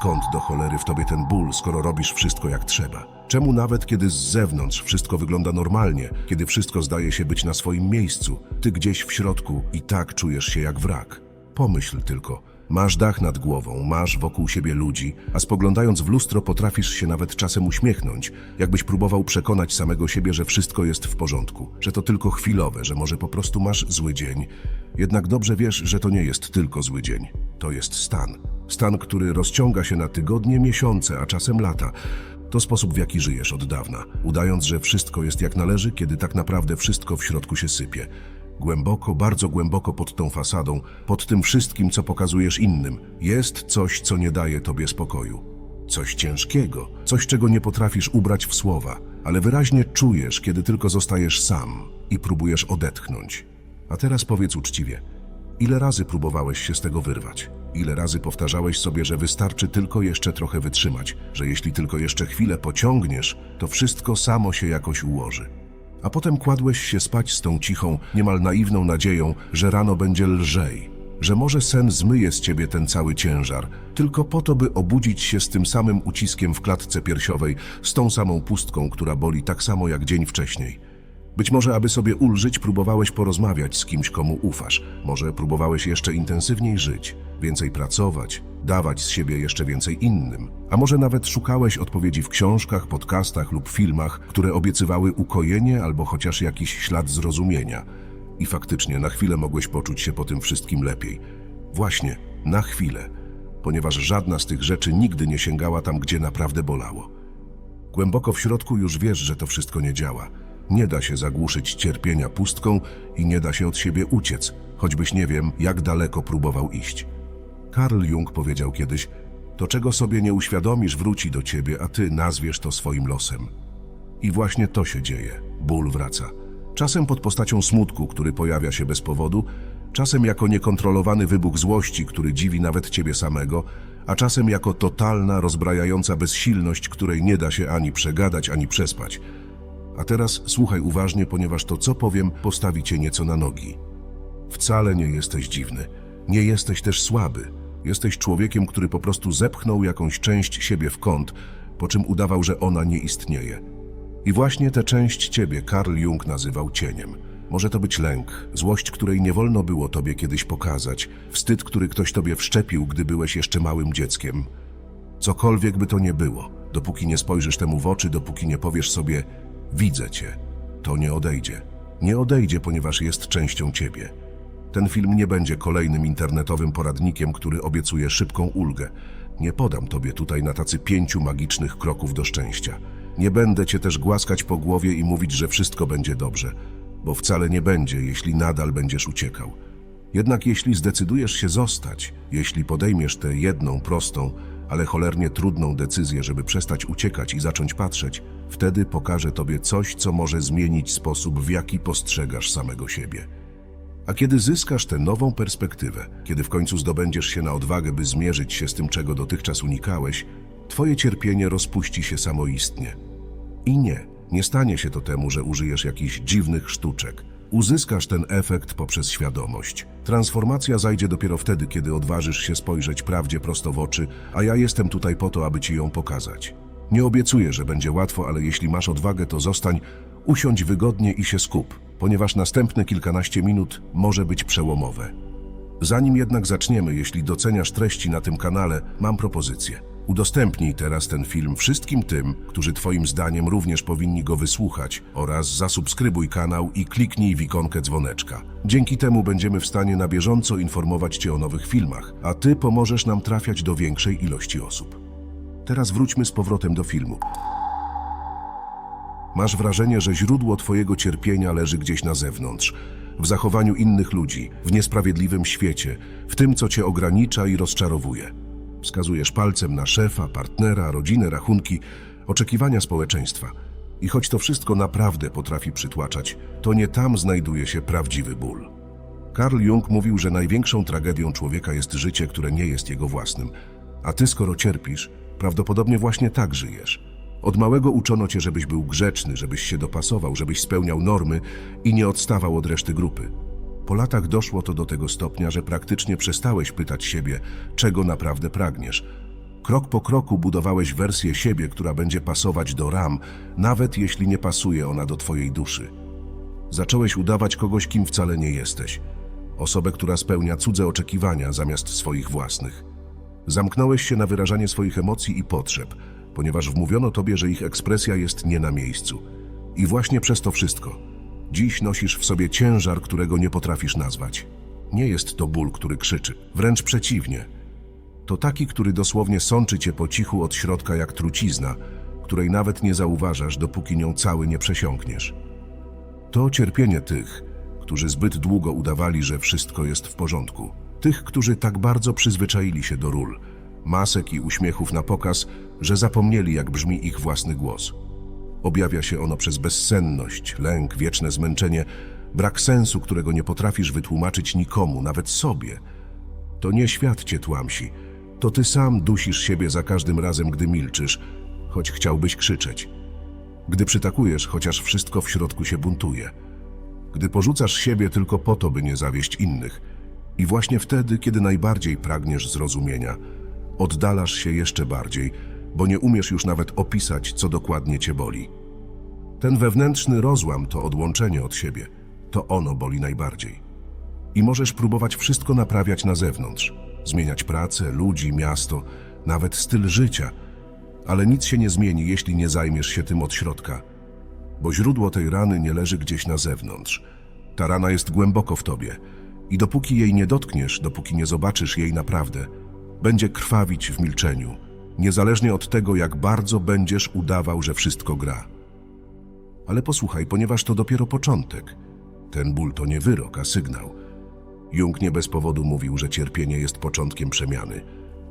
skąd do cholery w tobie ten ból, skoro robisz wszystko jak trzeba? Czemu nawet kiedy z zewnątrz wszystko wygląda normalnie, kiedy wszystko zdaje się być na swoim miejscu, ty gdzieś w środku i tak czujesz się jak wrak? Pomyśl tylko. Masz dach nad głową, masz wokół siebie ludzi, a spoglądając w lustro potrafisz się nawet czasem uśmiechnąć, jakbyś próbował przekonać samego siebie, że wszystko jest w porządku, że to tylko chwilowe, że może po prostu masz zły dzień. Jednak dobrze wiesz, że to nie jest tylko zły dzień. To jest stan. Stan, który rozciąga się na tygodnie, miesiące, a czasem lata. To sposób, w jaki żyjesz od dawna, udając, że wszystko jest jak należy, kiedy tak naprawdę wszystko w środku się sypie. Głęboko, bardzo głęboko pod tą fasadą, pod tym wszystkim, co pokazujesz innym, jest coś, co nie daje tobie spokoju. Coś ciężkiego, coś, czego nie potrafisz ubrać w słowa, ale wyraźnie czujesz, kiedy tylko zostajesz sam i próbujesz odetchnąć. A teraz powiedz uczciwie, ile razy próbowałeś się z tego wyrwać? Ile razy powtarzałeś sobie, że wystarczy tylko jeszcze trochę wytrzymać, że jeśli tylko jeszcze chwilę pociągniesz, to wszystko samo się jakoś ułoży? A potem kładłeś się spać z tą cichą, niemal naiwną nadzieją, że rano będzie lżej, że może sen zmyje z ciebie ten cały ciężar, tylko po to, by obudzić się z tym samym uciskiem w klatce piersiowej, z tą samą pustką, która boli tak samo jak dzień wcześniej. Być może, aby sobie ulżyć, próbowałeś porozmawiać z kimś, komu ufasz. Może próbowałeś jeszcze intensywniej żyć, więcej pracować, dawać z siebie jeszcze więcej innym. A może nawet szukałeś odpowiedzi w książkach, podcastach lub filmach, które obiecywały ukojenie albo chociaż jakiś ślad zrozumienia. I faktycznie na chwilę mogłeś poczuć się po tym wszystkim lepiej. Właśnie, na chwilę, ponieważ żadna z tych rzeczy nigdy nie sięgała tam, gdzie naprawdę bolało. Głęboko w środku już wiesz, że to wszystko nie działa. Nie da się zagłuszyć cierpienia pustką i nie da się od siebie uciec, choćbyś nie wiem, jak daleko próbował iść. Karl Jung powiedział kiedyś: To, czego sobie nie uświadomisz, wróci do ciebie, a ty nazwiesz to swoim losem. I właśnie to się dzieje. Ból wraca. Czasem pod postacią smutku, który pojawia się bez powodu, czasem jako niekontrolowany wybuch złości, który dziwi nawet ciebie samego, a czasem jako totalna, rozbrajająca bezsilność, której nie da się ani przegadać, ani przespać. A teraz słuchaj uważnie, ponieważ to, co powiem, postawi cię nieco na nogi. Wcale nie jesteś dziwny. Nie jesteś też słaby. Jesteś człowiekiem, który po prostu zepchnął jakąś część siebie w kąt, po czym udawał, że ona nie istnieje. I właśnie tę część ciebie Karl Jung nazywał cieniem. Może to być lęk, złość, której nie wolno było tobie kiedyś pokazać, wstyd, który ktoś tobie wszczepił, gdy byłeś jeszcze małym dzieckiem. Cokolwiek by to nie było, dopóki nie spojrzysz temu w oczy, dopóki nie powiesz sobie: Widzę cię, to nie odejdzie. Nie odejdzie, ponieważ jest częścią ciebie. Ten film nie będzie kolejnym internetowym poradnikiem, który obiecuje szybką ulgę. Nie podam tobie tutaj na tacy pięciu magicznych kroków do szczęścia. Nie będę cię też głaskać po głowie i mówić, że wszystko będzie dobrze, bo wcale nie będzie, jeśli nadal będziesz uciekał. Jednak jeśli zdecydujesz się zostać, jeśli podejmiesz tę jedną prostą, ale cholernie trudną decyzję, żeby przestać uciekać i zacząć patrzeć, wtedy pokażę tobie coś, co może zmienić sposób, w jaki postrzegasz samego siebie. A kiedy zyskasz tę nową perspektywę, kiedy w końcu zdobędziesz się na odwagę, by zmierzyć się z tym, czego dotychczas unikałeś, twoje cierpienie rozpuści się samoistnie. I nie, nie stanie się to temu, że użyjesz jakichś dziwnych sztuczek. Uzyskasz ten efekt poprzez świadomość. Transformacja zajdzie dopiero wtedy, kiedy odważysz się spojrzeć prawdzie prosto w oczy, a ja jestem tutaj po to, aby ci ją pokazać. Nie obiecuję, że będzie łatwo, ale jeśli masz odwagę, to zostań, usiądź wygodnie i się skup, ponieważ następne kilkanaście minut może być przełomowe. Zanim jednak zaczniemy, jeśli doceniasz treści na tym kanale, mam propozycję. Udostępnij teraz ten film wszystkim tym, którzy Twoim zdaniem również powinni go wysłuchać oraz zasubskrybuj kanał i kliknij w ikonkę dzwoneczka. Dzięki temu będziemy w stanie na bieżąco informować Cię o nowych filmach, a Ty pomożesz nam trafiać do większej ilości osób. Teraz wróćmy z powrotem do filmu. Masz wrażenie, że źródło Twojego cierpienia leży gdzieś na zewnątrz, w zachowaniu innych ludzi, w niesprawiedliwym świecie, w tym, co Cię ogranicza i rozczarowuje. Wskazujesz palcem na szefa, partnera, rodzinę, rachunki, oczekiwania społeczeństwa. I choć to wszystko naprawdę potrafi przytłaczać, to nie tam znajduje się prawdziwy ból. Karl Jung mówił, że największą tragedią człowieka jest życie, które nie jest jego własnym. A ty, skoro cierpisz, prawdopodobnie właśnie tak żyjesz. Od małego uczono cię, żebyś był grzeczny, żebyś się dopasował, żebyś spełniał normy i nie odstawał od reszty grupy. Po latach doszło to do tego stopnia, że praktycznie przestałeś pytać siebie, czego naprawdę pragniesz. Krok po kroku budowałeś wersję siebie, która będzie pasować do ram, nawet jeśli nie pasuje ona do twojej duszy. Zacząłeś udawać kogoś, kim wcale nie jesteś. Osobę, która spełnia cudze oczekiwania zamiast swoich własnych. Zamknąłeś się na wyrażanie swoich emocji i potrzeb, ponieważ wmówiono tobie, że ich ekspresja jest nie na miejscu. I właśnie przez to wszystko. Dziś nosisz w sobie ciężar, którego nie potrafisz nazwać. Nie jest to ból, który krzyczy, wręcz przeciwnie. To taki, który dosłownie sączy cię po cichu od środka jak trucizna, której nawet nie zauważasz, dopóki nią cały nie przesiąkniesz. To cierpienie tych, którzy zbyt długo udawali, że wszystko jest w porządku. Tych, którzy tak bardzo przyzwyczaili się do ról, masek i uśmiechów na pokaz, że zapomnieli, jak brzmi ich własny głos. Objawia się ono przez bezsenność, lęk, wieczne zmęczenie, brak sensu, którego nie potrafisz wytłumaczyć nikomu, nawet sobie. To nie świat cię tłamsi, to ty sam dusisz siebie za każdym razem, gdy milczysz, choć chciałbyś krzyczeć. Gdy przytakujesz, chociaż wszystko w środku się buntuje. Gdy porzucasz siebie tylko po to, by nie zawieść innych. I właśnie wtedy, kiedy najbardziej pragniesz zrozumienia, oddalasz się jeszcze bardziej, bo nie umiesz już nawet opisać, co dokładnie cię boli. Ten wewnętrzny rozłam to odłączenie od siebie. To ono boli najbardziej. I możesz próbować wszystko naprawiać na zewnątrz. Zmieniać pracę, ludzi, miasto, nawet styl życia. Ale nic się nie zmieni, jeśli nie zajmiesz się tym od środka. Bo źródło tej rany nie leży gdzieś na zewnątrz. Ta rana jest głęboko w tobie. I dopóki jej nie dotkniesz, dopóki nie zobaczysz jej naprawdę, będzie krwawić w milczeniu, niezależnie od tego, jak bardzo będziesz udawał, że wszystko gra. Ale posłuchaj, ponieważ to dopiero początek. Ten ból to nie wyrok, a sygnał. Jung nie bez powodu mówił, że cierpienie jest początkiem przemiany.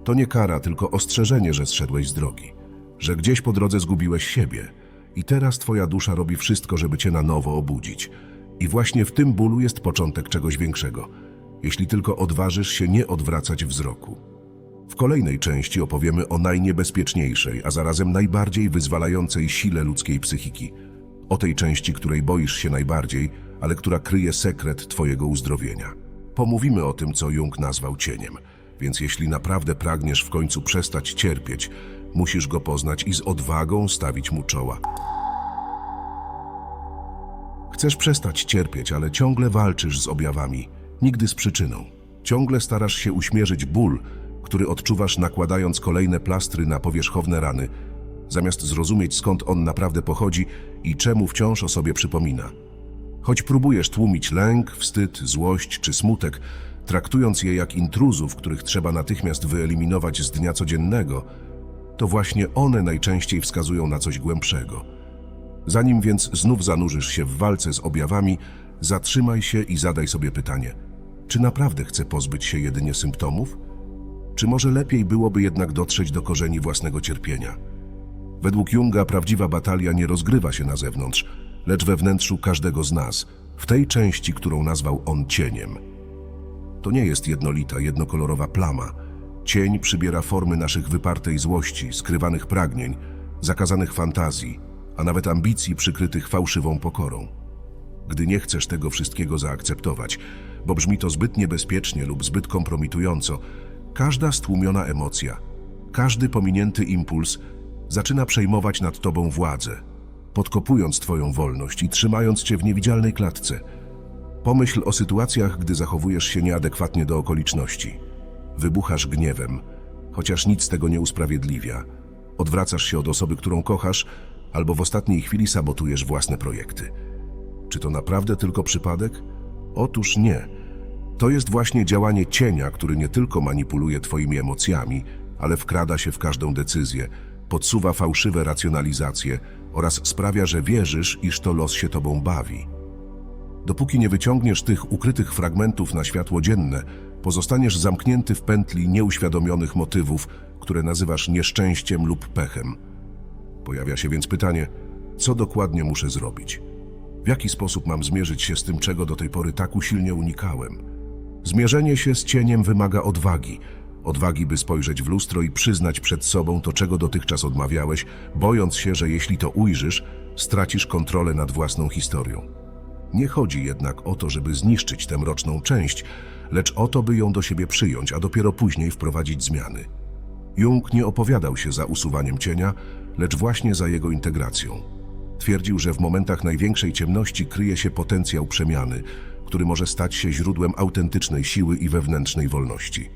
To nie kara, tylko ostrzeżenie, że zszedłeś z drogi, że gdzieś po drodze zgubiłeś siebie i teraz twoja dusza robi wszystko, żeby cię na nowo obudzić. I właśnie w tym bólu jest początek czegoś większego, jeśli tylko odważysz się nie odwracać wzroku. W kolejnej części opowiemy o najniebezpieczniejszej, a zarazem najbardziej wyzwalającej sile ludzkiej psychiki. O tej części, której boisz się najbardziej, ale która kryje sekret Twojego uzdrowienia. Pomówimy o tym, co Jung nazwał cieniem. Więc jeśli naprawdę pragniesz w końcu przestać cierpieć, musisz go poznać i z odwagą stawić mu czoła. Chcesz przestać cierpieć, ale ciągle walczysz z objawami, nigdy z przyczyną. Ciągle starasz się uśmierzyć ból, który odczuwasz nakładając kolejne plastry na powierzchowne rany, zamiast zrozumieć skąd on naprawdę pochodzi i czemu wciąż o sobie przypomina. Choć próbujesz tłumić lęk, wstyd, złość czy smutek, traktując je jak intruzów, których trzeba natychmiast wyeliminować z dnia codziennego, to właśnie one najczęściej wskazują na coś głębszego. Zanim więc znów zanurzysz się w walce z objawami, zatrzymaj się i zadaj sobie pytanie: czy naprawdę chcę pozbyć się jedynie symptomów? Czy może lepiej byłoby jednak dotrzeć do korzeni własnego cierpienia? Według Junga prawdziwa batalia nie rozgrywa się na zewnątrz, lecz we wnętrzu każdego z nas, w tej części, którą nazwał on cieniem. To nie jest jednolita, jednokolorowa plama. Cień przybiera formy naszych wypartej złości, skrywanych pragnień, zakazanych fantazji, a nawet ambicji przykrytych fałszywą pokorą. Gdy nie chcesz tego wszystkiego zaakceptować, bo brzmi to zbyt niebezpiecznie lub zbyt kompromitująco, każda stłumiona emocja, każdy pominięty impuls zaczyna przejmować nad tobą władzę, podkopując twoją wolność i trzymając cię w niewidzialnej klatce. Pomyśl o sytuacjach, gdy zachowujesz się nieadekwatnie do okoliczności. Wybuchasz gniewem, chociaż nic tego nie usprawiedliwia. Odwracasz się od osoby, którą kochasz, albo w ostatniej chwili sabotujesz własne projekty. Czy to naprawdę tylko przypadek? Otóż nie. To jest właśnie działanie cienia, który nie tylko manipuluje Twoimi emocjami, ale wkrada się w każdą decyzję, podsuwa fałszywe racjonalizacje oraz sprawia, że wierzysz, iż to los się Tobą bawi. Dopóki nie wyciągniesz tych ukrytych fragmentów na światło dzienne, pozostaniesz zamknięty w pętli nieuświadomionych motywów, które nazywasz nieszczęściem lub pechem. Pojawia się więc pytanie, co dokładnie muszę zrobić? W jaki sposób mam zmierzyć się z tym, czego do tej pory tak usilnie unikałem? Zmierzenie się z cieniem wymaga odwagi. Odwagi, by spojrzeć w lustro i przyznać przed sobą to, czego dotychczas odmawiałeś, bojąc się, że jeśli to ujrzysz, stracisz kontrolę nad własną historią. Nie chodzi jednak o to, żeby zniszczyć tę mroczną część, lecz o to, by ją do siebie przyjąć, a dopiero później wprowadzić zmiany. Jung nie opowiadał się za usuwaniem cienia, lecz właśnie za jego integracją. Twierdził, że w momentach największej ciemności kryje się potencjał przemiany, który może stać się źródłem autentycznej siły i wewnętrznej wolności.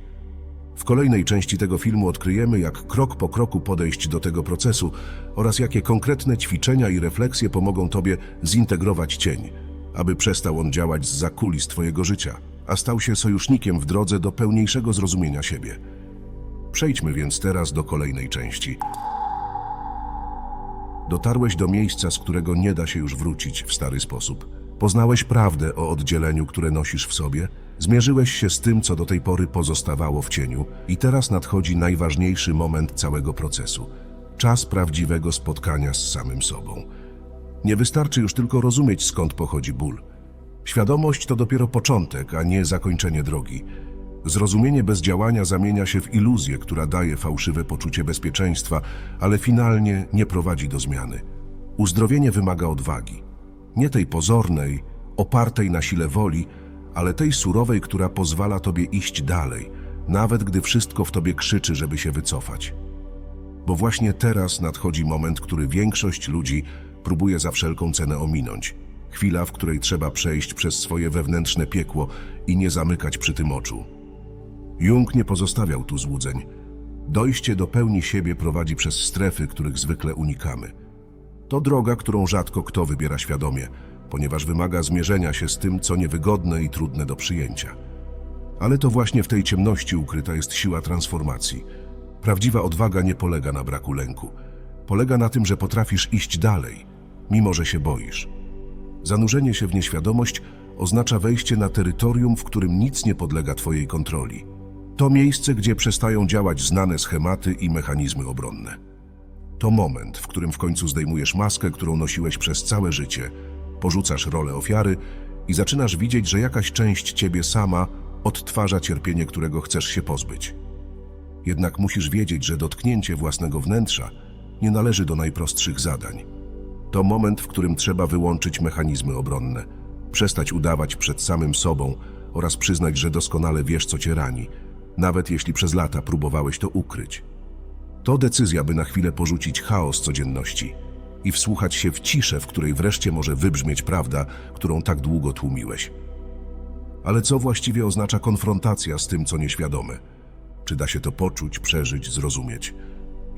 W kolejnej części tego filmu odkryjemy, jak krok po kroku podejść do tego procesu oraz jakie konkretne ćwiczenia i refleksje pomogą Tobie zintegrować cień, aby przestał on działać z kulis Twojego życia, a stał się sojusznikiem w drodze do pełniejszego zrozumienia siebie. Przejdźmy więc teraz do kolejnej części. Dotarłeś do miejsca, z którego nie da się już wrócić w stary sposób. Poznałeś prawdę o oddzieleniu, które nosisz w sobie, zmierzyłeś się z tym, co do tej pory pozostawało w cieniu, i teraz nadchodzi najważniejszy moment całego procesu czas prawdziwego spotkania z samym sobą. Nie wystarczy już tylko rozumieć, skąd pochodzi ból. Świadomość to dopiero początek, a nie zakończenie drogi. Zrozumienie bez działania zamienia się w iluzję, która daje fałszywe poczucie bezpieczeństwa, ale finalnie nie prowadzi do zmiany. Uzdrowienie wymaga odwagi. Nie tej pozornej, opartej na sile woli, ale tej surowej, która pozwala tobie iść dalej, nawet gdy wszystko w tobie krzyczy, żeby się wycofać. Bo właśnie teraz nadchodzi moment, który większość ludzi próbuje za wszelką cenę ominąć. Chwila, w której trzeba przejść przez swoje wewnętrzne piekło i nie zamykać przy tym oczu. Jung nie pozostawiał tu złudzeń. Dojście do pełni siebie prowadzi przez strefy, których zwykle unikamy. To droga, którą rzadko kto wybiera świadomie, ponieważ wymaga zmierzenia się z tym, co niewygodne i trudne do przyjęcia. Ale to właśnie w tej ciemności ukryta jest siła transformacji. Prawdziwa odwaga nie polega na braku lęku. Polega na tym, że potrafisz iść dalej, mimo że się boisz. Zanurzenie się w nieświadomość oznacza wejście na terytorium, w którym nic nie podlega Twojej kontroli. To miejsce, gdzie przestają działać znane schematy i mechanizmy obronne. To moment, w którym w końcu zdejmujesz maskę, którą nosiłeś przez całe życie, porzucasz rolę ofiary i zaczynasz widzieć, że jakaś część ciebie sama odtwarza cierpienie, którego chcesz się pozbyć. Jednak musisz wiedzieć, że dotknięcie własnego wnętrza nie należy do najprostszych zadań. To moment, w którym trzeba wyłączyć mechanizmy obronne, przestać udawać przed samym sobą oraz przyznać, że doskonale wiesz, co cię rani, nawet jeśli przez lata próbowałeś to ukryć. To decyzja, by na chwilę porzucić chaos codzienności i wsłuchać się w ciszę, w której wreszcie może wybrzmieć prawda, którą tak długo tłumiłeś. Ale co właściwie oznacza konfrontacja z tym, co nieświadome? Czy da się to poczuć, przeżyć, zrozumieć?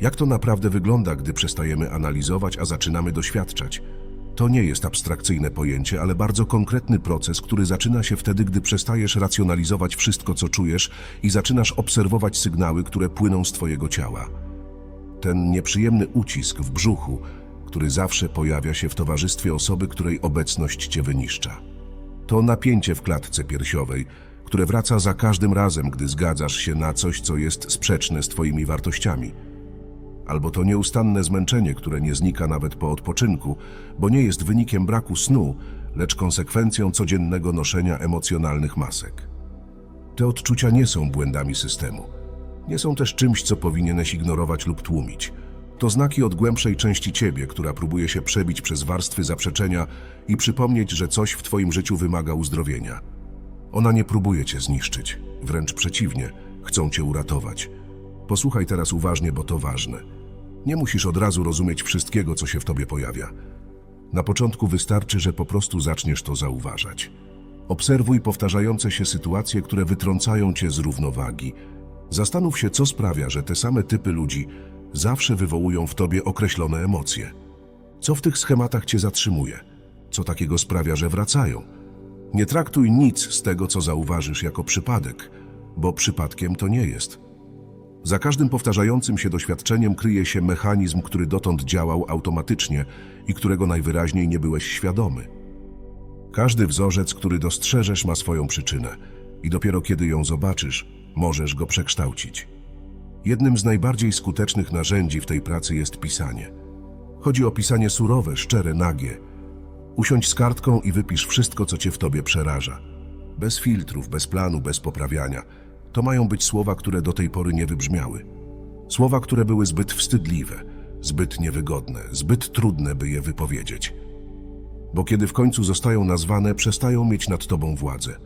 Jak to naprawdę wygląda, gdy przestajemy analizować, a zaczynamy doświadczać? To nie jest abstrakcyjne pojęcie, ale bardzo konkretny proces, który zaczyna się wtedy, gdy przestajesz racjonalizować wszystko, co czujesz i zaczynasz obserwować sygnały, które płyną z Twojego ciała. Ten nieprzyjemny ucisk w brzuchu, który zawsze pojawia się w towarzystwie osoby, której obecność Cię wyniszcza. To napięcie w klatce piersiowej, które wraca za każdym razem, gdy zgadzasz się na coś, co jest sprzeczne z Twoimi wartościami. Albo to nieustanne zmęczenie, które nie znika nawet po odpoczynku, bo nie jest wynikiem braku snu, lecz konsekwencją codziennego noszenia emocjonalnych masek. Te odczucia nie są błędami systemu. Nie są też czymś, co powinieneś ignorować lub tłumić. To znaki od głębszej części ciebie, która próbuje się przebić przez warstwy zaprzeczenia i przypomnieć, że coś w twoim życiu wymaga uzdrowienia. Ona nie próbuje cię zniszczyć, wręcz przeciwnie, chcą cię uratować. Posłuchaj teraz uważnie, bo to ważne. Nie musisz od razu rozumieć wszystkiego, co się w tobie pojawia. Na początku wystarczy, że po prostu zaczniesz to zauważać. Obserwuj powtarzające się sytuacje, które wytrącają cię z równowagi. Zastanów się, co sprawia, że te same typy ludzi zawsze wywołują w tobie określone emocje. Co w tych schematach cię zatrzymuje? Co takiego sprawia, że wracają? Nie traktuj nic z tego, co zauważysz, jako przypadek, bo przypadkiem to nie jest. Za każdym powtarzającym się doświadczeniem kryje się mechanizm, który dotąd działał automatycznie i którego najwyraźniej nie byłeś świadomy. Każdy wzorzec, który dostrzeżesz, ma swoją przyczynę i dopiero kiedy ją zobaczysz, możesz go przekształcić. Jednym z najbardziej skutecznych narzędzi w tej pracy jest pisanie. Chodzi o pisanie surowe, szczere, nagie. Usiądź z kartką i wypisz wszystko, co cię w tobie przeraża. Bez filtrów, bez planu, bez poprawiania. To mają być słowa, które do tej pory nie wybrzmiały. Słowa, które były zbyt wstydliwe, zbyt niewygodne, zbyt trudne, by je wypowiedzieć. Bo kiedy w końcu zostają nazwane, przestają mieć nad tobą władzę.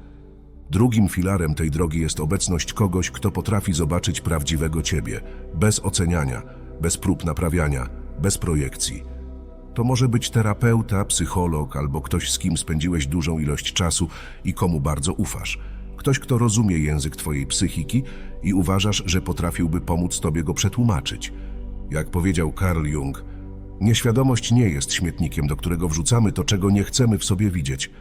Drugim filarem tej drogi jest obecność kogoś, kto potrafi zobaczyć prawdziwego ciebie, bez oceniania, bez prób naprawiania, bez projekcji. To może być terapeuta, psycholog albo ktoś, z kim spędziłeś dużą ilość czasu i komu bardzo ufasz. Ktoś, kto rozumie język twojej psychiki i uważasz, że potrafiłby pomóc tobie go przetłumaczyć. Jak powiedział Carl Jung, nieświadomość nie jest śmietnikiem, do którego wrzucamy to, czego nie chcemy w sobie widzieć.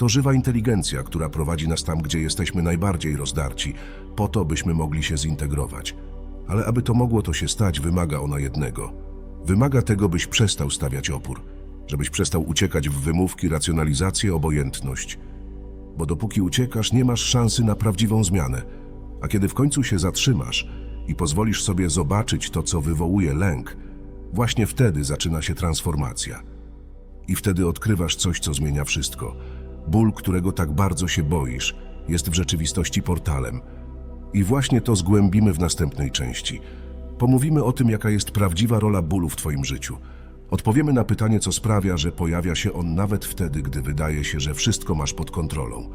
To żywa inteligencja, która prowadzi nas tam, gdzie jesteśmy najbardziej rozdarci, po to, byśmy mogli się zintegrować. Ale aby to mogło to się stać, wymaga ona jednego. Wymaga tego, byś przestał stawiać opór, żebyś przestał uciekać w wymówki, racjonalizację, obojętność. Bo dopóki uciekasz, nie masz szansy na prawdziwą zmianę. A kiedy w końcu się zatrzymasz i pozwolisz sobie zobaczyć to, co wywołuje lęk, właśnie wtedy zaczyna się transformacja. I wtedy odkrywasz coś, co zmienia wszystko. Ból, którego tak bardzo się boisz, jest w rzeczywistości portalem. I właśnie to zgłębimy w następnej części. Pomówimy o tym, jaka jest prawdziwa rola bólu w Twoim życiu. Odpowiemy na pytanie, co sprawia, że pojawia się on nawet wtedy, gdy wydaje się, że wszystko masz pod kontrolą.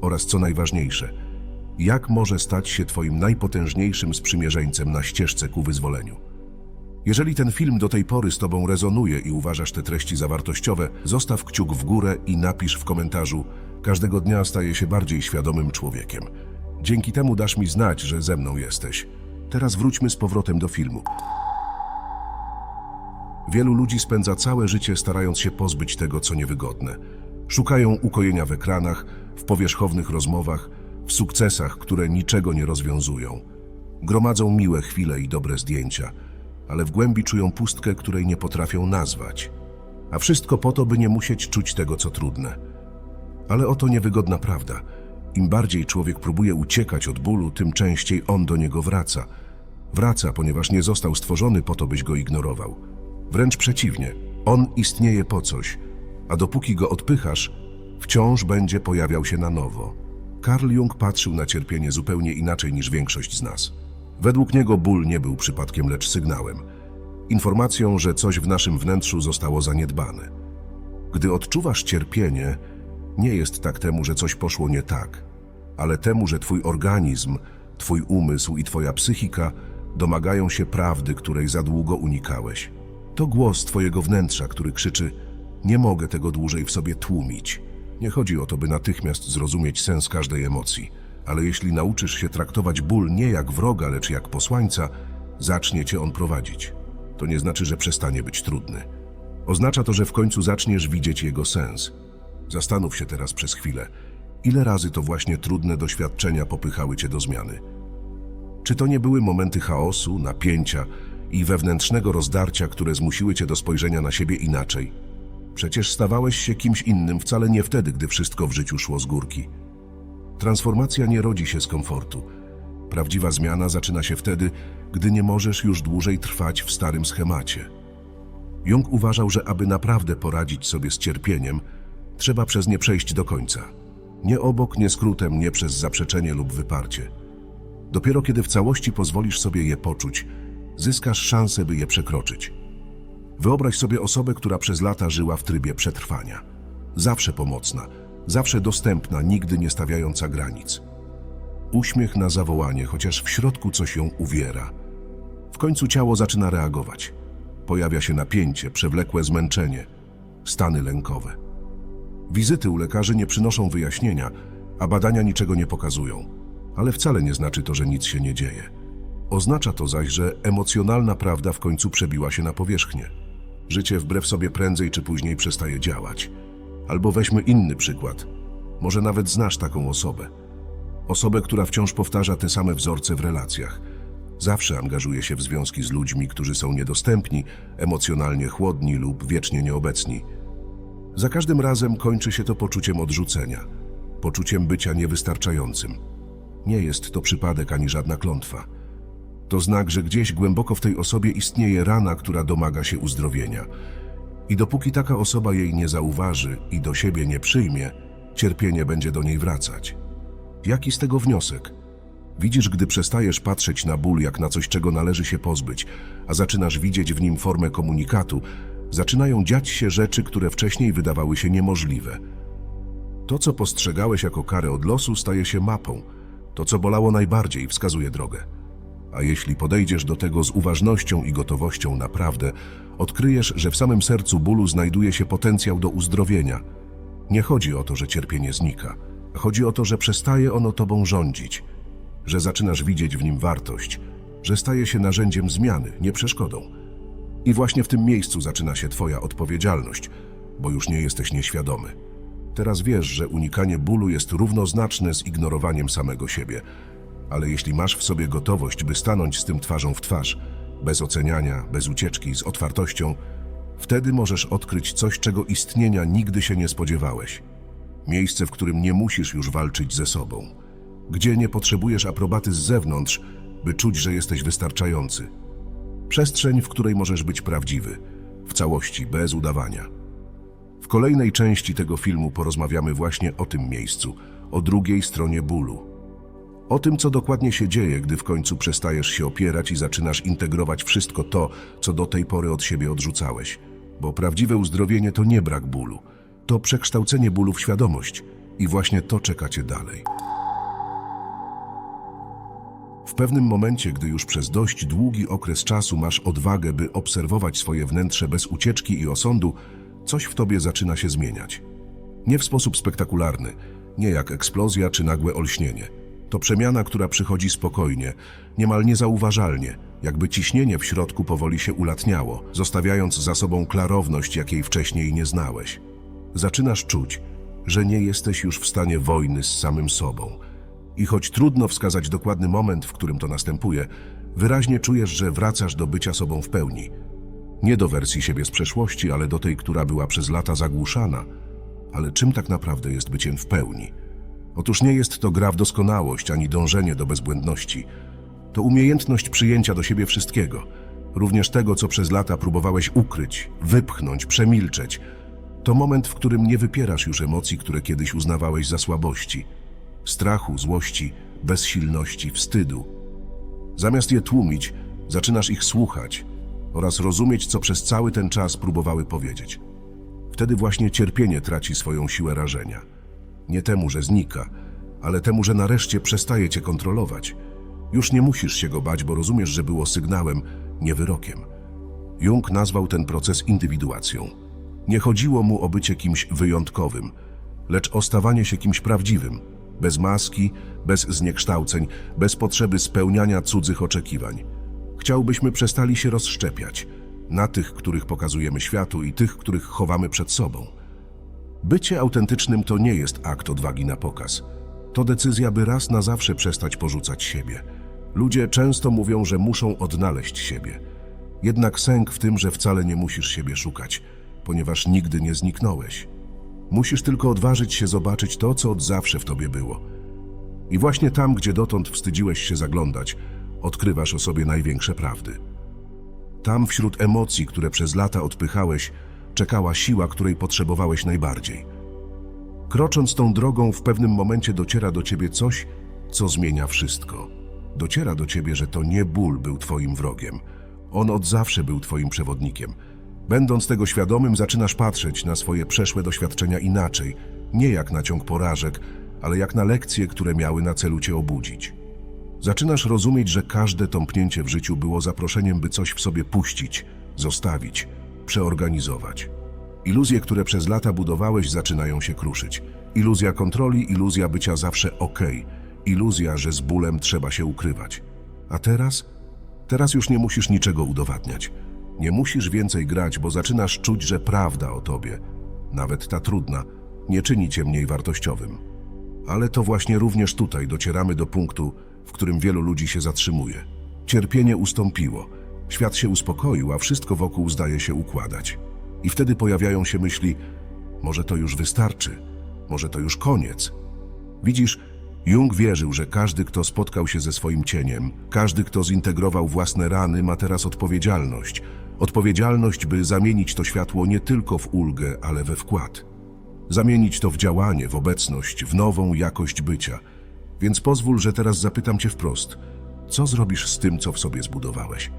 Oraz co najważniejsze, jak może stać się Twoim najpotężniejszym sprzymierzeńcem na ścieżce ku wyzwoleniu. Jeżeli ten film do tej pory z Tobą rezonuje i uważasz te treści za wartościowe, zostaw kciuk w górę i napisz w komentarzu Każdego dnia staję się bardziej świadomym człowiekiem. Dzięki temu dasz mi znać, że ze mną jesteś. Teraz wróćmy z powrotem do filmu. Wielu ludzi spędza całe życie starając się pozbyć tego, co niewygodne. Szukają ukojenia w ekranach, w powierzchownych rozmowach, w sukcesach, które niczego nie rozwiązują. Gromadzą miłe chwile i dobre zdjęcia, ale w głębi czują pustkę, której nie potrafią nazwać. A wszystko po to, by nie musieć czuć tego, co trudne. Ale oto niewygodna prawda. Im bardziej człowiek próbuje uciekać od bólu, tym częściej on do niego wraca. Wraca, ponieważ nie został stworzony po to, byś go ignorował. Wręcz przeciwnie, on istnieje po coś, a dopóki go odpychasz, wciąż będzie pojawiał się na nowo. Carl Jung patrzył na cierpienie zupełnie inaczej niż większość z nas. Według niego ból nie był przypadkiem, lecz sygnałem. Informacją, że coś w naszym wnętrzu zostało zaniedbane. Gdy odczuwasz cierpienie, nie jest tak temu, że coś poszło nie tak, ale temu, że twój organizm, twój umysł i twoja psychika domagają się prawdy, której za długo unikałeś. To głos twojego wnętrza, który krzyczy: Nie mogę tego dłużej w sobie tłumić. Nie chodzi o to, by natychmiast zrozumieć sens każdej emocji, ale jeśli nauczysz się traktować ból nie jak wroga, lecz jak posłańca, zacznie cię on prowadzić. To nie znaczy, że przestanie być trudny. Oznacza to, że w końcu zaczniesz widzieć jego sens. Zastanów się teraz przez chwilę, ile razy to właśnie trudne doświadczenia popychały cię do zmiany. Czy to nie były momenty chaosu, napięcia i wewnętrznego rozdarcia, które zmusiły cię do spojrzenia na siebie inaczej? Przecież stawałeś się kimś innym wcale nie wtedy, gdy wszystko w życiu szło z górki. Transformacja nie rodzi się z komfortu. Prawdziwa zmiana zaczyna się wtedy, gdy nie możesz już dłużej trwać w starym schemacie. Jung uważał, że aby naprawdę poradzić sobie z cierpieniem, trzeba przez nie przejść do końca. Nie obok, nie skrótem, nie przez zaprzeczenie lub wyparcie. Dopiero kiedy w całości pozwolisz sobie je poczuć, zyskasz szansę, by je przekroczyć. Wyobraź sobie osobę, która przez lata żyła w trybie przetrwania. Zawsze pomocna, zawsze dostępna, nigdy nie stawiająca granic. Uśmiech na zawołanie, chociaż w środku coś ją uwiera. W końcu ciało zaczyna reagować. Pojawia się napięcie, przewlekłe zmęczenie, stany lękowe. Wizyty u lekarzy nie przynoszą wyjaśnienia, a badania niczego nie pokazują. Ale wcale nie znaczy to, że nic się nie dzieje. Oznacza to zaś, że emocjonalna prawda w końcu przebiła się na powierzchnię. Życie wbrew sobie prędzej czy później przestaje działać. Albo weźmy inny przykład. Może nawet znasz taką osobę. Osobę, która wciąż powtarza te same wzorce w relacjach. Zawsze angażuje się w związki z ludźmi, którzy są niedostępni, emocjonalnie chłodni lub wiecznie nieobecni. Za każdym razem kończy się to poczuciem odrzucenia, poczuciem bycia niewystarczającym. Nie jest to przypadek ani żadna klątwa. To znak, że gdzieś głęboko w tej osobie istnieje rana, która domaga się uzdrowienia. I dopóki taka osoba jej nie zauważy i do siebie nie przyjmie, cierpienie będzie do niej wracać. Jaki z tego wniosek? Widzisz, gdy przestajesz patrzeć na ból jak na coś, czego należy się pozbyć, a zaczynasz widzieć w nim formę komunikatu, zaczynają dziać się rzeczy, które wcześniej wydawały się niemożliwe. To, co postrzegałeś jako karę od losu, staje się mapą. To, co bolało najbardziej, wskazuje drogę. A jeśli podejdziesz do tego z uważnością i gotowością naprawdę, odkryjesz, że w samym sercu bólu znajduje się potencjał do uzdrowienia. Nie chodzi o to, że cierpienie znika. Chodzi o to, że przestaje ono tobą rządzić, że zaczynasz widzieć w nim wartość, że staje się narzędziem zmiany, nie przeszkodą. I właśnie w tym miejscu zaczyna się twoja odpowiedzialność, bo już nie jesteś nieświadomy. Teraz wiesz, że unikanie bólu jest równoznaczne z ignorowaniem samego siebie, ale jeśli masz w sobie gotowość, by stanąć z tym twarzą w twarz, bez oceniania, bez ucieczki, z otwartością, wtedy możesz odkryć coś, czego istnienia nigdy się nie spodziewałeś. Miejsce, w którym nie musisz już walczyć ze sobą, gdzie nie potrzebujesz aprobaty z zewnątrz, by czuć, że jesteś wystarczający. Przestrzeń, w której możesz być prawdziwy, w całości, bez udawania. W kolejnej części tego filmu porozmawiamy właśnie o tym miejscu, o drugiej stronie bólu. O tym, co dokładnie się dzieje, gdy w końcu przestajesz się opierać i zaczynasz integrować wszystko to, co do tej pory od siebie odrzucałeś. Bo prawdziwe uzdrowienie to nie brak bólu, to przekształcenie bólu w świadomość. I właśnie to czeka cię dalej. W pewnym momencie, gdy już przez dość długi okres czasu masz odwagę, by obserwować swoje wnętrze bez ucieczki i osądu, coś w tobie zaczyna się zmieniać. Nie w sposób spektakularny, nie jak eksplozja czy nagłe olśnienie. To przemiana, która przychodzi spokojnie, niemal niezauważalnie, jakby ciśnienie w środku powoli się ulatniało, zostawiając za sobą klarowność, jakiej wcześniej nie znałeś. Zaczynasz czuć, że nie jesteś już w stanie wojny z samym sobą. I choć trudno wskazać dokładny moment, w którym to następuje, wyraźnie czujesz, że wracasz do bycia sobą w pełni. Nie do wersji siebie z przeszłości, ale do tej, która była przez lata zagłuszana. Ale czym tak naprawdę jest byciem w pełni? Otóż nie jest to gra w doskonałość ani dążenie do bezbłędności. To umiejętność przyjęcia do siebie wszystkiego, również tego, co przez lata próbowałeś ukryć, wypchnąć, przemilczeć. To moment, w którym nie wypierasz już emocji, które kiedyś uznawałeś za słabości. Strachu, złości, bezsilności, wstydu. Zamiast je tłumić, zaczynasz ich słuchać oraz rozumieć, co przez cały ten czas próbowały powiedzieć. Wtedy właśnie cierpienie traci swoją siłę rażenia. Nie temu, że znika, ale temu, że nareszcie przestaje cię kontrolować. Już nie musisz się go bać, bo rozumiesz, że było sygnałem, nie wyrokiem. Jung nazwał ten proces indywiduacją. Nie chodziło mu o bycie kimś wyjątkowym, lecz o stawanie się kimś prawdziwym, bez maski, bez zniekształceń, bez potrzeby spełniania cudzych oczekiwań. Chciałbyśmy przestali się rozszczepiać na tych, których pokazujemy światu i tych, których chowamy przed sobą. Bycie autentycznym to nie jest akt odwagi na pokaz. To decyzja, by raz na zawsze przestać porzucać siebie. Ludzie często mówią, że muszą odnaleźć siebie. Jednak sęk w tym, że wcale nie musisz siebie szukać, ponieważ nigdy nie zniknąłeś. Musisz tylko odważyć się zobaczyć to, co od zawsze w tobie było. I właśnie tam, gdzie dotąd wstydziłeś się zaglądać, odkrywasz o sobie największe prawdy. Tam, wśród emocji, które przez lata odpychałeś, czekała siła, której potrzebowałeś najbardziej. Krocząc tą drogą, w pewnym momencie dociera do ciebie coś, co zmienia wszystko. Dociera do ciebie, że to nie ból był twoim wrogiem. On od zawsze był twoim przewodnikiem. Będąc tego świadomym, zaczynasz patrzeć na swoje przeszłe doświadczenia inaczej, nie jak na ciąg porażek, ale jak na lekcje, które miały na celu cię obudzić. Zaczynasz rozumieć, że każde tąpnięcie w życiu było zaproszeniem, by coś w sobie puścić, zostawić, przeorganizować. Iluzje, które przez lata budowałeś, zaczynają się kruszyć. Iluzja kontroli, iluzja bycia zawsze ok, iluzja, że z bólem trzeba się ukrywać. A teraz? Teraz już nie musisz niczego udowadniać. Nie musisz więcej grać, bo zaczynasz czuć, że prawda o tobie, nawet ta trudna, nie czyni cię mniej wartościowym. Ale to właśnie również tutaj docieramy do punktu, w którym wielu ludzi się zatrzymuje. Cierpienie ustąpiło, świat się uspokoił, a wszystko wokół zdaje się układać. I wtedy pojawiają się myśli: może to już wystarczy, może to już koniec. Widzisz, Jung wierzył, że każdy, kto spotkał się ze swoim cieniem, każdy, kto zintegrował własne rany, ma teraz odpowiedzialność. Odpowiedzialność, by zamienić to światło nie tylko w ulgę, ale we wkład. Zamienić to w działanie, w obecność, w nową jakość bycia. Więc pozwól, że teraz zapytam Cię wprost: co zrobisz z tym, co w sobie zbudowałeś?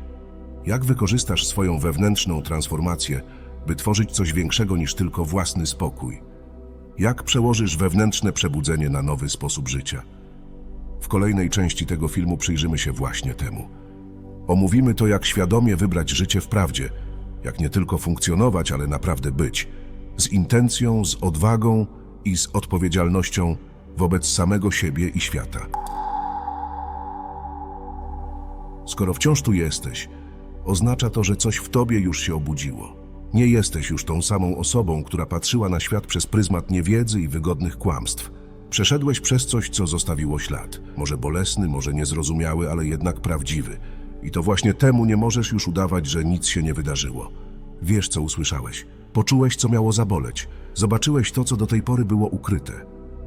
Jak wykorzystasz swoją wewnętrzną transformację, by tworzyć coś większego niż tylko własny spokój? Jak przełożysz wewnętrzne przebudzenie na nowy sposób życia? W kolejnej części tego filmu przyjrzymy się właśnie temu. Omówimy to, jak świadomie wybrać życie w prawdzie, jak nie tylko funkcjonować, ale naprawdę być, z intencją, z odwagą i z odpowiedzialnością wobec samego siebie i świata. Skoro wciąż tu jesteś, oznacza to, że coś w tobie już się obudziło. Nie jesteś już tą samą osobą, która patrzyła na świat przez pryzmat niewiedzy i wygodnych kłamstw. Przeszedłeś przez coś, co zostawiło ślad. Może bolesny, może niezrozumiały, ale jednak prawdziwy. I to właśnie temu nie możesz już udawać, że nic się nie wydarzyło. Wiesz, co usłyszałeś. Poczułeś, co miało zaboleć. Zobaczyłeś to, co do tej pory było ukryte.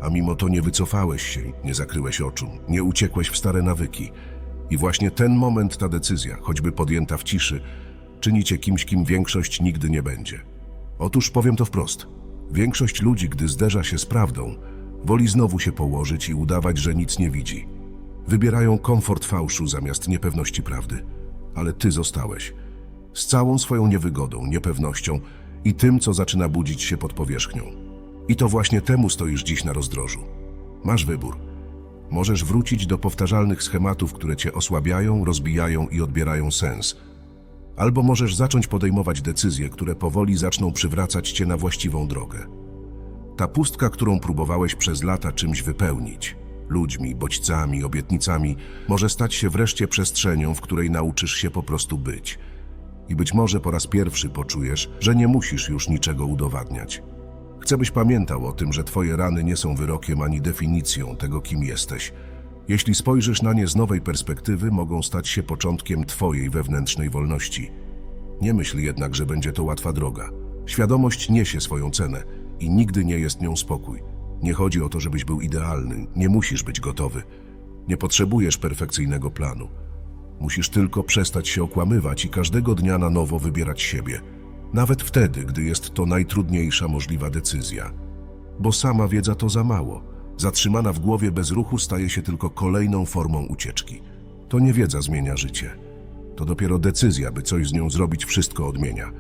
A mimo to nie wycofałeś się, nie zakryłeś oczu, nie uciekłeś w stare nawyki. I właśnie ten moment, ta decyzja, choćby podjęta w ciszy, czyni cię kimś, kim większość nigdy nie będzie. Otóż powiem to wprost. Większość ludzi, gdy zderza się z prawdą, woli znowu się położyć i udawać, że nic nie widzi. Wybierają komfort fałszu zamiast niepewności prawdy. Ale ty zostałeś. Z całą swoją niewygodą, niepewnością i tym, co zaczyna budzić się pod powierzchnią. I to właśnie temu stoisz dziś na rozdrożu. Masz wybór. Możesz wrócić do powtarzalnych schematów, które cię osłabiają, rozbijają i odbierają sens. Albo możesz zacząć podejmować decyzje, które powoli zaczną przywracać cię na właściwą drogę. Ta pustka, którą próbowałeś przez lata czymś wypełnić ludźmi, bodźcami, obietnicami może stać się wreszcie przestrzenią, w której nauczysz się po prostu być. I być może po raz pierwszy poczujesz, że nie musisz już niczego udowadniać. Chcę, byś pamiętał o tym, że twoje rany nie są wyrokiem ani definicją tego, kim jesteś. Jeśli spojrzysz na nie z nowej perspektywy, mogą stać się początkiem twojej wewnętrznej wolności. Nie myśl jednak, że będzie to łatwa droga. Świadomość niesie swoją cenę i nigdy nie jest nią spokój. Nie chodzi o to, żebyś był idealny, nie musisz być gotowy. Nie potrzebujesz perfekcyjnego planu. Musisz tylko przestać się okłamywać i każdego dnia na nowo wybierać siebie. Nawet wtedy, gdy jest to najtrudniejsza możliwa decyzja. Bo sama wiedza to za mało. Zatrzymana w głowie bez ruchu staje się tylko kolejną formą ucieczki. To nie wiedza zmienia życie. To dopiero decyzja, by coś z nią zrobić, wszystko odmienia.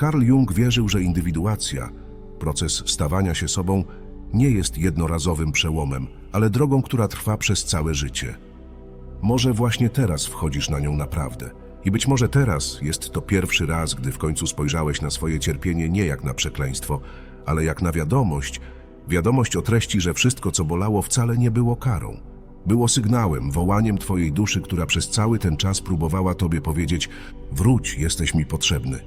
Carl Jung wierzył, że indywiduacja, proces stawania się sobą, nie jest jednorazowym przełomem, ale drogą, która trwa przez całe życie. Może właśnie teraz wchodzisz na nią naprawdę. I być może teraz jest to pierwszy raz, gdy w końcu spojrzałeś na swoje cierpienie nie jak na przekleństwo, ale jak na wiadomość, wiadomość o treści, że wszystko, co bolało, wcale nie było karą. Było sygnałem, wołaniem Twojej duszy, która przez cały ten czas próbowała Tobie powiedzieć: Wróć, jesteś mi potrzebny.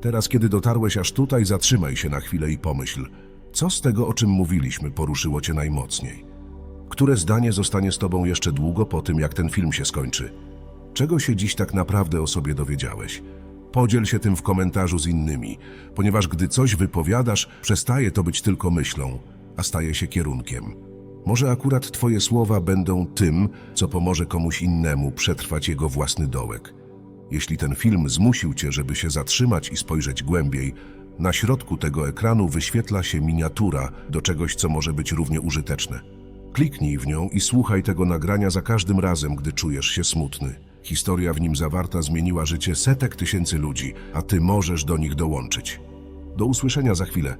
Teraz, kiedy dotarłeś aż tutaj, zatrzymaj się na chwilę i pomyśl, co z tego, o czym mówiliśmy, poruszyło Cię najmocniej. Które zdanie zostanie z Tobą jeszcze długo po tym, jak ten film się skończy? Czego się dziś tak naprawdę o sobie dowiedziałeś? Podziel się tym w komentarzu z innymi, ponieważ gdy coś wypowiadasz, przestaje to być tylko myślą, a staje się kierunkiem. Może akurat Twoje słowa będą tym, co pomoże komuś innemu przetrwać jego własny dołek. Jeśli ten film zmusił Cię, żeby się zatrzymać i spojrzeć głębiej, na środku tego ekranu wyświetla się miniatura do czegoś, co może być równie użyteczne. Kliknij w nią i słuchaj tego nagrania za każdym razem, gdy czujesz się smutny. Historia w nim zawarta zmieniła życie setek tysięcy ludzi, a ty możesz do nich dołączyć. Do usłyszenia za chwilę.